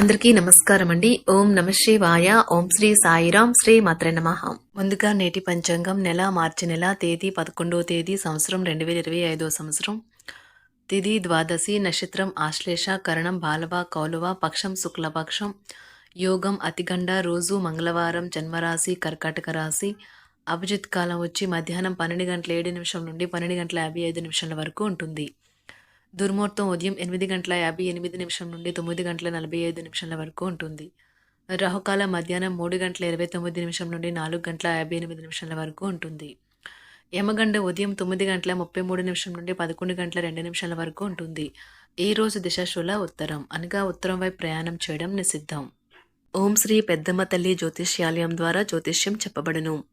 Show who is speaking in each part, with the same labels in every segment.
Speaker 1: అందరికీ నమస్కారం అండి. ఓం నమ శివాయ. ఓం శ్రీ సాయిరాం శ్రీ మాత్రే నమ. ముందుగా నేటి పంచాంగం నెల మార్చి నెల తేదీ పదకొండో తేదీ సంవత్సరం రెండు వేల ఇరవై ఐదో సంవత్సరం. తిది ద్వాదశి నక్షత్రం ఆశ్లేష కరణం బాలవ కౌలవ పక్షం శుక్లపక్షం యోగం అతిగండ రోజు మంగళవారం జన్మరాశి కర్కాటక రాశి అభిజిత్ కాలం వచ్చి మధ్యాహ్నం పన్నెండు గంటల ఏడు నిమిషం నుండి పన్నెండు గంటల యాభై ఐదు నిమిషాల వరకు ఉంటుంది. దుర్ముహూర్తం ఉదయం ఎనిమిది గంటల యాభై ఎనిమిది నిమిషం నుండి తొమ్మిది గంటల నలభై ఐదు నిమిషాల వరకు ఉంటుంది. రాహుకాల మధ్యాహ్నం మూడు గంటల ఇరవై తొమ్మిది నిమిషం నుండి నాలుగు గంటల యాభై ఎనిమిది నిమిషాల వరకు ఉంటుంది. యమగండ ఉదయం తొమ్మిది గంటల ముప్పై మూడు నిమిషం నుండి పదకొండు గంటల రెండు నిమిషాల వరకు ఉంటుంది. ఈ రోజు దిశాశూల ఉత్తరం అనగా ఉత్తరం వైపు ప్రయాణం చేయడం నిషిద్ధం. ఓం శ్రీ పెద్దమ్మ తల్లి జ్యోతిష్యాలయం ద్వారా జ్యోతిష్యం చెప్పబడును.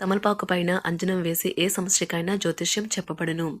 Speaker 1: తమలపాకు పైన అంజనం వేసి ఏ సమస్యకైనా జ్యోతిష్యం చెప్పబడును.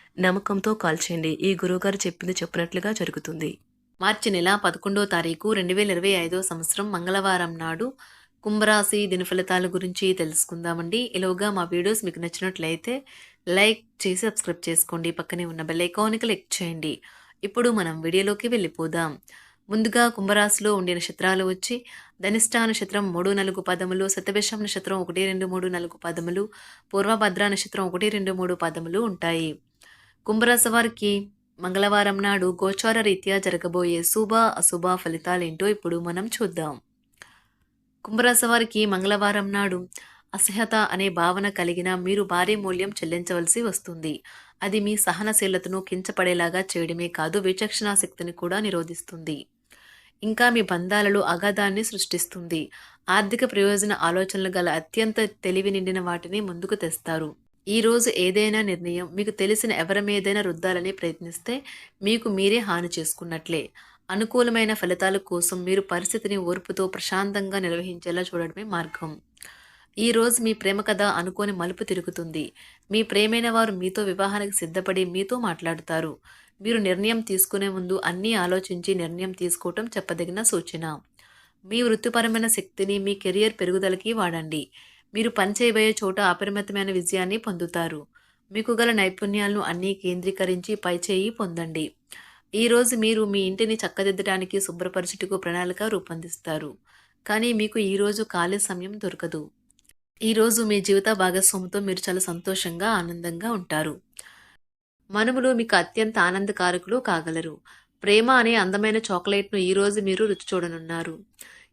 Speaker 1: నమ్మకంతో కాల్ చేయండి. ఈ గురువుగారు చెప్పింది చెప్పినట్లుగా జరుగుతుంది. మార్చి నెల పదకొండో తారీఖు రెండు వేల ఇరవై ఐదో సంవత్సరం మంగళవారం నాడు కుంభరాశి దినఫలితాల గురించి తెలుసుకుందామండి. ఇలాగా మా వీడియోస్ మీకు నచ్చినట్లయితే లైక్ చేసి సబ్స్క్రైబ్ చేసుకోండి. పక్కనే ఉన్న బెల్ ఐకాన్ క్లిక్ చేయండి. ఇప్పుడు మనం వీడియోలోకి వెళ్ళిపోదాం. ముందుగా కుంభరాశిలో ఉండే నక్షత్రాలు వచ్చి ధనిష్ట నక్షత్రం మూడు నాలుగు పదములు శతభిషం నక్షత్రం ఒకటి రెండు మూడు నాలుగు పదములు పూర్వభద్ర నక్షత్రం ఒకటి రెండు మూడు పదములు ఉంటాయి. కుంభరాశి వారికి మంగళవారం నాడు గోచార రీత్యా జరగబోయే శుభ అశుభ ఫలితాలేంటో ఇప్పుడు మనం చూద్దాం. కుంభరాశి వారికి మంగళవారం నాడు అసహ్యత అనే భావన కలిగిన మీరు భారీ మూల్యం చెల్లించవలసి వస్తుంది. అది మీ సహనశీలతను కించపడేలాగా చేయడమే కాదు విచక్షణా శక్తిని కూడా నిరోధిస్తుంది. ఇంకా మీ బంధాలలో అగాధాన్ని సృష్టిస్తుంది. ఆర్థిక ప్రయోజన ఆలోచనలు గల అత్యంత తెలివి నిండిన వాటిని ముందుకు తెస్తారు. ఈరోజు ఏదైనా నిర్ణయం మీకు తెలిసిన ఎవరి మీదైనా రుద్దాలని ప్రయత్నిస్తే మీకు మీరే హాని చేసుకున్నట్లే. అనుకూలమైన ఫలితాల కోసం మీరు పరిస్థితిని ఓర్పుతో ప్రశాంతంగా నిర్వహించేలా చూడడమే మార్గం. ఈరోజు మీ ప్రేమ కథ అనుకోని మలుపు తిరుగుతుంది. మీ ప్రేమైన వారు మీతో వివాహానికి సిద్ధపడి మీతో మాట్లాడుతారు. మీరు నిర్ణయం తీసుకునే ముందు అన్నీ ఆలోచించి నిర్ణయం తీసుకోవటం చెప్పదగిన సూచన. మీ వృత్తిపరమైన శక్తిని మీ కెరియర్ పెరుగుదలకి వాడండి. మీరు పనిచేయబోయే చోట అపరిమితమైన విజయాన్ని పొందుతారు. మీకు గల నైపుణ్యాలను అన్నీ కేంద్రీకరించి పైచేయి పొందండి. ఈరోజు మీరు మీ ఇంటిని చక్కదిద్దడానికి శుభ్రపరచుటకు ప్రణాళిక రూపొందిస్తారు. కానీ మీకు ఈరోజు ఖాళీ సమయం దొరకదు. ఈరోజు మీ జీవిత భాగస్వామితో మీరు చాలా సంతోషంగా ఆనందంగా ఉంటారు. మనుములు మీకు అత్యంత ఆనందకారకులు కాగలరు. ప్రేమ అనే అందమైన చాక్లెట్ను ఈరోజు మీరు రుచి చూడనున్నారు.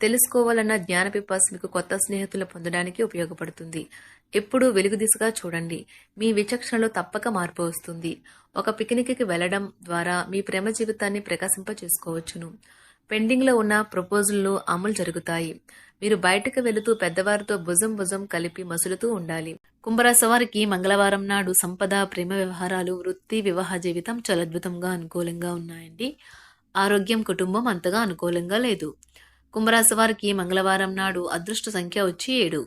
Speaker 1: తెలుసుకోవాలన్న జ్ఞాన పిపాస్ మీకు కొత్త స్నేహితులు పొందడానికి ఉపయోగపడుతుంది. ఎప్పుడూ వెలుగు దిశగా చూడండి. మీ విచక్షణలో తప్పక మార్పు వస్తుంది. ఒక పిక్నిక్కి వెళ్ళడం ద్వారా మీ ప్రేమ జీవితాన్ని ప్రకాశింప చేసుకోవచ్చును పెండింగ్లో ఉన్న ప్రపోజల్లు అమలు జరుగుతాయి. మీరు బయటకు వెళుతూ పెద్దవారితో భుజం భుజం కలిపి మసులుతూ ఉండాలి. కుంభరాశి వారికి మంగళవారం నాడు సంపద ప్రేమ వ్యవహారాలు వృత్తి వివాహ జీవితం చాలా అద్భుతంగా అనుకూలంగా ఉన్నాయండి. ఆరోగ్యం కుటుంబం అంతగా అనుకూలంగా లేదు. కుంభరాశి వారికి మంగళవారం నాడు అదృష్ట సంఖ్య వచ్చి ఏడు.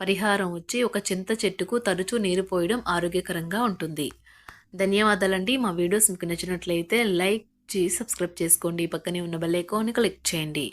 Speaker 1: పరిహారం వచ్చి ఒక చింత చెట్టుకు తరచూ నీరు పోయడం ఆరోగ్యకరంగా ఉంటుంది. ధన్యవాదాలండి. మా వీడియోస్ మీకు నచ్చినట్లయితే లైక్ చేసి సబ్స్క్రైబ్ చేసుకోండి. పక్కనే ఉన్న బెల్ ఐకాన్ని క్లిక్ చేయండి.